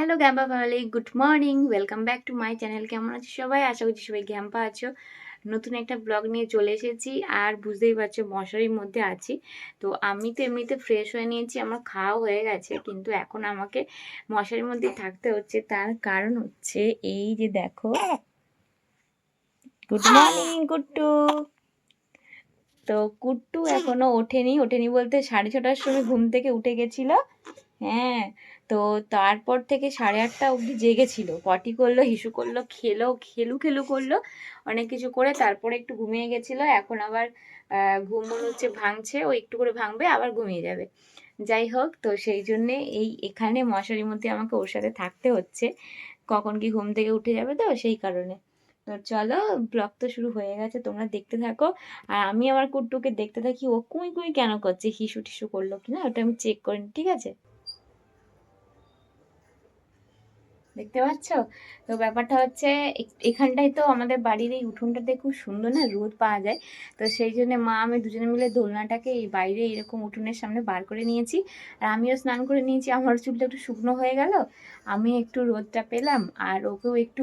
Hello গ্যাম্পা family good morning welcome back to my channel কেমন আছো সবাই? আশা করছি সবাই গ্যাম্পা আছো। নতুন একটা ব্লগ নিয়ে চলে এসেছি। আর বুঝতেই পারছ, মশারির মধ্যে আছি। তো আমি তো এমনিতে ফ্রেশ হয়ে নিয়েছি। আমার খাওয়া হয়ে গেছে। কিন্তু এখন আমাকে মশারির মধ্যে থাকতে হচ্ছে। তার কারণ হচ্ছে এই যে দেখো। গুড মর্নিং গুড্টু তো কুট্টু এখনও ওঠেনি। ওঠেনি বলতে সাড়ে ছটার সময় ঘুম থেকে উঠে গেছিল। হ্যাঁ। তো তারপর থেকে সাড়ে আটটা অবধি জেগেছিল। পটি করল, হিসু করল, খেলো, খেলু খেলু করল, অনেক কিছু করে তারপরে একটু ঘুমিয়ে গেছিল। এখন আবার ঘুম মনে হচ্ছে ভাঙছে, ও একটু করে ভাঙবে, আবার ঘুমিয়ে যাবে। যাই হোক, তো সেই জন্যে এই এখানে মশারির মধ্যে আমাকে ওর সাথে থাকতে হচ্ছে। কখন কি ঘুম থেকে উঠে যাবে তো সেই কারণে। তো চলো ব্লগ তো শুরু হয়ে গেছে, তোমরা দেখতে থাকো। আর আমি আমার কুট্টুকে দেখতে থাকি, ও কুই কুই কেন করছে, হিসু টিসু করল কিনা, ওটা আমি চেক করি ঠিক আছে? দেখতে পাচ্ছ? তো ব্যাপারটা হচ্ছে এখানটায় তো আমাদের বাড়ির এই উঠোনটাতে খুব সুন্দর না রোদ পাওয়া যায়। তো সেই জন্য মা, আমি দুজনে মিলে দোলনাটাকে এই বাইরে এরকম উঠোনের সামনে বার করে নিয়েছি। আর আমিও স্নান করে নিয়েছি। আমার চুলটা একটু শুকনো হয়ে গেল। আমি একটু রোদটা পেলাম। আর ওকেও একটু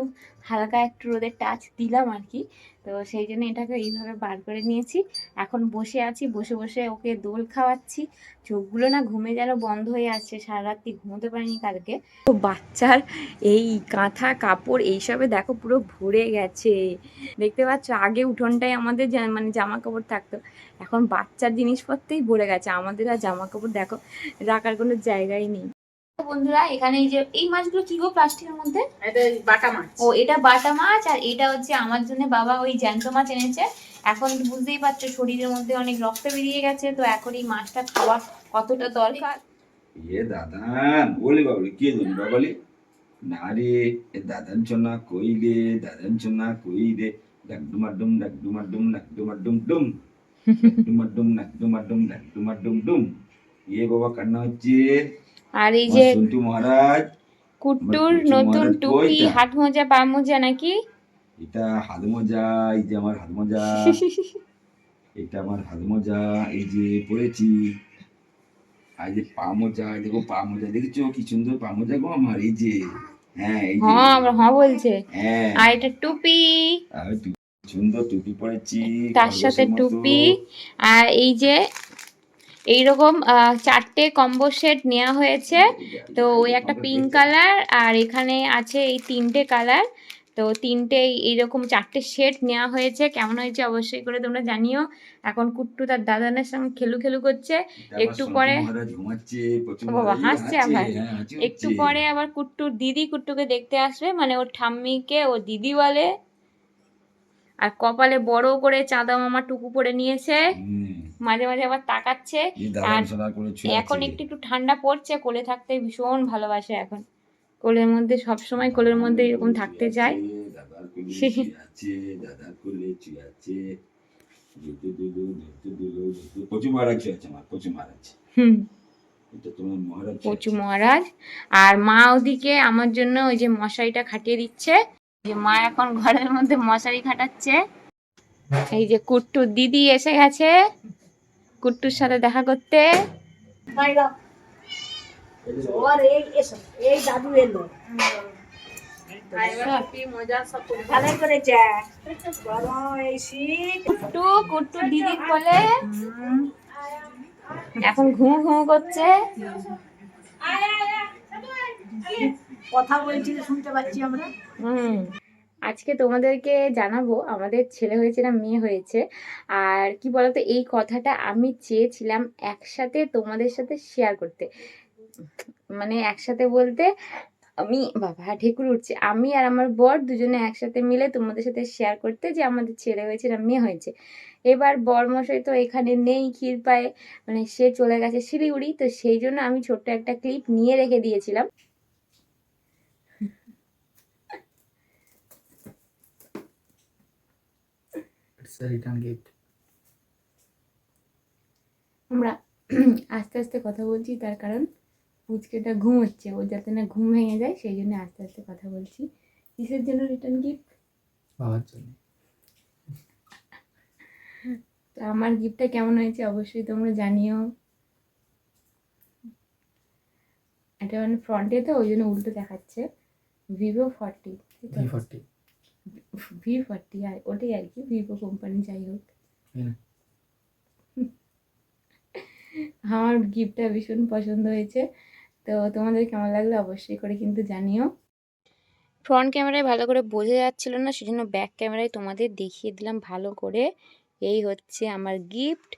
হালকা একটু রোদের টাচ দিলাম আর কি তো সেই জন্য এটাকে এইভাবে বার করে নিয়েছি। এখন বসে আছি, বসে বসে ওকে দোল খাওয়াচ্ছি। চোখগুলো না ঘুমে যেন বন্ধ হয়ে আসছে সারা রাত্রি ঘুমোতে পারিনি কালকে। তো বাচ্চার এই কাঁথা, কাপড় এইসবে দেখো পুরো ভরে গেছে। দেখতে পাচ্ছ, আগে উঠোনটাই আমাদের মানে জামা কাপড় থাকতো। এখন বাচ্চার জিনিসপত্রেই ভরে গেছে, আমাদের আর জামা কাপড় দেখো, রাখার কোনো জায়গাই নেই। বন্ধুরা এখানে এই যে এই মাছগুলো কি গো প্লাস্টিকের মধ্যে? বাটা মাছ। ও এটা বাটা মাছ আর এটা হচ্ছে আমার জন্য বাবা ওই জ্যান্ত মাছ এনেছে। এখন বুঝতেই পারছ শরীরের মধ্যে অনেক রক্ত বেরিয়ে গেছে তো এখন এই মাছটা খাওয়া কতটা দরকার? এ দাদান বলি বাবলি কি জানি বাবলি? না রে দাদান চোনা কই রে দাদান চোনা কই রে? ডাকডুমাডুম ডাকডুমাডুম ডাকডুমাডুম ডুম। ডাকডুমাডুম ডাকডুমাডুম ডাকডুমাডুম ডুম। এ বাবা কান্না হচ্ছে। আর এই যে মহারাজ কুট্টুর নতুন টুপি হাত মোজা পা মোজা নাকি? এটা হাত মোজা এই যে আমার হাত মোজা। এটা আমার হাত মোজা এই যে পরেছি। আর যে পা মোজা দেখো পা মোজা দেখেছ? কি সুন্দর পা মোজা গো আমার এই যে। হ্যাঁ এই যে। হ্যাঁ আমরা হ্যাঁ বলছে। হ্যাঁ। আর এটা টুপি। আর সুন্দর টুপি পরেছি তার সাথে টুপি। আর এই যে এইরকম চারটে কম্বো সেট নেওয়া হয়েছে। তো ওই একটা পিঙ্ক কালার আর এখানে আছে এই তিনটে কালার তো তিনটে এইরকম চারটে সেট নেওয়া হয়েছে। কেমন হয়েছে অবশ্যই করে তোমরা জানিও। এখন কুট্টু তার দাদানের সঙ্গে খেলু খেলু করছে। একটু পরে- বাবা, হাসছে আবার। হ্যাঁ, একটু পরে আবার কুট্টুর দিদি কুট্টুকে দেখতে আসবে। মানে ওর ঠাম্মিকে ও দিদি বলে। আর কপালে বড় করে চাঁদা মামা টুকু পরে নিয়েছে। মাঝে মাঝে আবার তাকাচ্ছে। আর এখন একটু একটু ঠান্ডা পড়ছে কোলে থাকতে ভীষণ ভালোবাসে এখন। কোলের মধ্যে সব সময় কোলের মধ্যে এরকম থাকতে চায়। আছে। মহারাজ আর মা ওদিকে আমার জন্য ওই যে মশারিটা খাটিয়ে দিচ্ছে। যে মা এখন ঘরের মধ্যে মশারি খাটাচ্ছে। এই যে কুট্টুর দিদি এসে গেছে। কুট্টুর সাথে দেখা করতে। বাইরা ওর এই এই দাদু করেছে। গরম কুট্টু দিদি বলে এখন ঘুম ঘুম করছে। কথা বলছি শুনতে পাচ্ছি আমরা। হুম। আজকে তোমাদেরকে জানাব, আমাদের ছেলে হয়েছে না মেয়ে হয়েছে। আর কি বলতো, এই কথাটা আমি চেয়েছিলাম একসাথে তোমাদের সাথে শেয়ার করতে। মানে একসাথে বলতে, আমি, বাবা, ঢেকুর উঠছে। আমি আর আমার বর দুজনে একসাথে মিলে তোমাদের সাথে শেয়ার করতে যে আমাদের ছেলে হয়েছে না মেয়ে হয়েছে। এবার বর মশাই তো এখানে নেই ক্ষীর পায়ে মানে সে চলে গেছে শিলিগুড়ি, তো সেই জন্য আমি ছোট্ট একটা ক্লিপ নিয়ে রেখে দিয়েছিলাম। A return gift. আমরা আস্তে আস্তে কথা বলছি তার কারণ পুচকেটা ঘুম হচ্ছে ও যাতে না ঘুম ভেঙে যায় সেই জন্য আস্তে আস্তে কথা বলছি। কিসের জন্য রিটার্ন গিফট বাবার জন্য। তো আমার গিফটটা কেমন হয়েছে অবশ্যই তোমরা জানিও। এটা মানে ফ্রন্টে তো ওই জন্য উল্টো দেখাচ্ছে। Vivo forty forty V forty আর ওটাই আর কি ভিভো কোম্পানি যাই হোক আমার গিফটটা ভীষণ পছন্দ হয়েছে। তো তোমাদের কেমন লাগল অবশ্যই করে কিন্তু জানিও। ফ্রন্ট ক্যামেরায় ভালো করে বোঝা যাচ্ছিল না সেজন্য ব্যাক ক্যামেরায় তোমাদের দেখিয়ে দিলাম ভালো করে। এই হচ্ছে আমার গিফট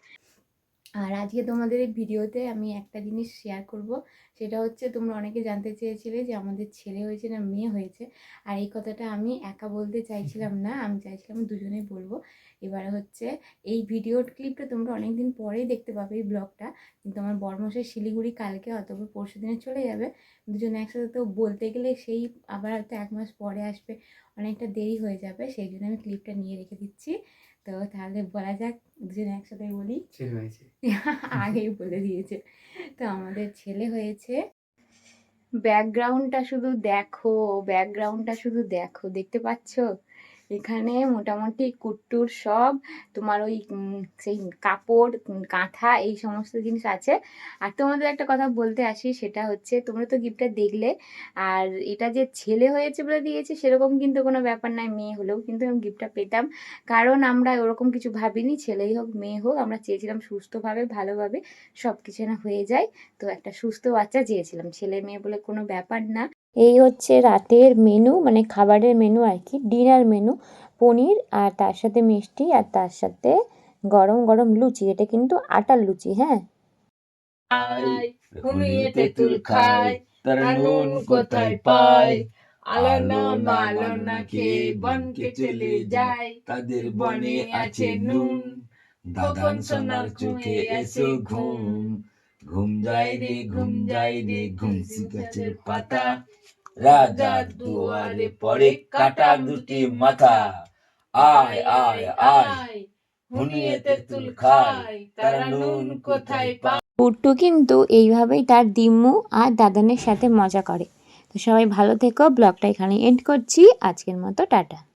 আর আজকে তোমাদের এই ভিডিওতে আমি একটা জিনিস শেয়ার করব। সেটা হচ্ছে তোমরা অনেকে জানতে চেয়েছিলে যে আমাদের ছেলে হয়েছে না মেয়ে হয়েছে। আর এই কথাটা আমি একা বলতে চাইছিলাম না, আমি চাইছিলাম দুজনেই বলব। এবারে হচ্ছে এই ভিডিও ক্লিপটা তোমরা অনেক দিন পরেই দেখতে পাবে এই ব্লগটা। কিন্তু আমার বর্মশাই শিলিগুড়ি কালকে অথবা পরশু দিনে চলে যাবে। দুজনে একসাথে তো বলতে গেলে সেই আবার হয়তো এক মাস পরে আসবে, অনেকটা দেরি হয়ে যাবে। সেই জন্য আমি ক্লিপটা নিয়ে রেখে দিচ্ছি। তো তাহলে বলা যাক দুজনে একসাথে বলি? ছেলে হয়েছে। আগেই বলে দিয়েছে। তো আমাদের ছেলে হয়েছে। ব্যাকগ্রাউন্ডটা শুধু দেখো ব্যাকগ্রাউন্ডটা শুধু দেখো দেখতে পাচ্ছো? এখানে মোটামুটি কুট্টুর সব, তোমার ওই সেই কাপড় কাঁথা, এই সমস্ত জিনিস আছে। আর তোমাদের একটা কথা বলতে আসি, সেটা হচ্ছে তোমরা তো গিফটটা দেখলে, আর এটা যে ছেলে হয়েছে বলে দিয়েছে, সেরকম কিন্তু কোনো ব্যাপার নয় মেয়ে হলেও কিন্তু আমি গিফটটা পেতাম। কারণ আমরা ওরকম কিছু ভাবিনি, ছেলেই হোক, মেয়ে হোক, আমরা চেয়েছিলাম সুস্থভাবে, ভালোভাবে সব কিছু না হয়ে যায়। তো একটা সুস্থ বাচ্চা চেয়েছিলাম ছেলে মেয়ে বলে কোনো ব্যাপার না। এই হচ্ছে রাতের মেনু মানে খাবারের মেনু আর কি ডিনার মেনু পনির আর তার সাথে মিষ্টি আর তার সাথে গরম গরম লুচি, এটা কিন্তু আটার লুচি হ্যাঁ? তেঁতুল কোথায় পায় খেয়ে আছে ঘুম। ঘুম রে, ঘুম যায় রে, ঘুম পাতা। রাজার দুয়ারে পরে কাটা দুটি মাথা। আয় আয় আয় ঘুমিয়ে তেঁতুল খায়, তারা নুন কোথায় পায় পুট্টু কিন্তু এইভাবেই তার দিম্মু আর দাদানের সাথে মজা করে। তো সবাই ভালো থেকো, ব্লগটা এখানে এন্ড করছি। আজকের মতো, টাটা।